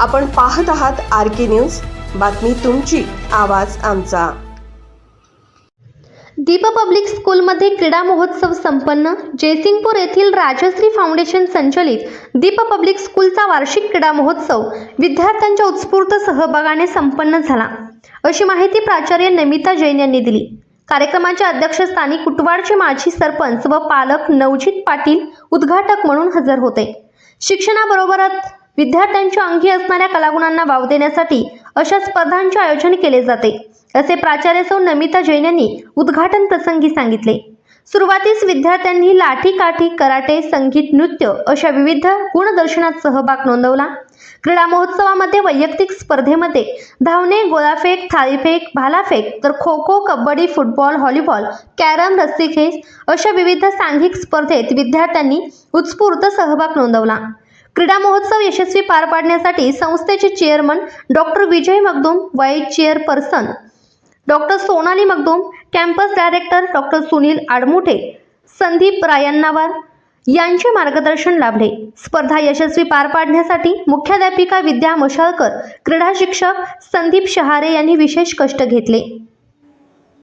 आपण पाहत आहात आर के न्यूज. बातमी तुमची आवाज आमचा. दीप पब्लिक स्कूलमध्ये क्रीडा महोत्सव संपन्न. जयसिंगपूर येथील राजश्री फाउंडेशन संचलित दीप पब्लिक स्कूलचा वार्षिक क्रीडा महोत्सव विद्यार्थ्यांच्या उत्स्फूर्त सहभागाने संपन्न झाला. अशी माहिती प्राचार्य नमिता जैन यांनी दिली. कार्यक्रमाच्या अध्यक्षस्थानी कुटवाडचे माजी सरपंच व पालक नवजित पाटील उद्घाटक म्हणून हजर होते. शिक्षणाबरोबरच विद्यार्थ्यांच्या अंगी असणाऱ्या कलागुणांना वाव देण्यासाठी अशा स्पर्धांचे आयोजन केले जाते असे प्राचार्य सौ नमिता जैन यांनी उद्घाटन प्रसंगी सांगितले. सुरुवातीस विद्यार्थ्यांनी लाठी काठी कराटे संगीत नृत्य अशा विविध गुणदर्शनात सहभाग नोंदवला. क्रीडा महोत्सवामध्ये वैयक्तिक स्पर्धेमध्ये धावणे गोळाफेक थाळीफेक भालाफेक तर kho kho kabaddi football volleyball carrom रस्सीखेच अशा विविध सांघिक स्पर्धेत विद्यार्थ्यांनी उत्स्फूर्त सहभाग नोंदवला. क्रीडा महोत्सव यशस्वी पार पाडण्यासाठी संस्थेचे chairman doctor Vijay Magdum vice chairperson doctor Sonali Magdum campus director doctor Sunil Admuthe Sandeep Rayannavar यांचे मार्गदर्शन लाभले. स्पर्धा यशस्वी पार पाडण्यासाठी मुख्याध्यापिका विद्या मशाळकर क्रीडा शिक्षक संदीप शहारे यांनी विशेष कष्ट घेतले.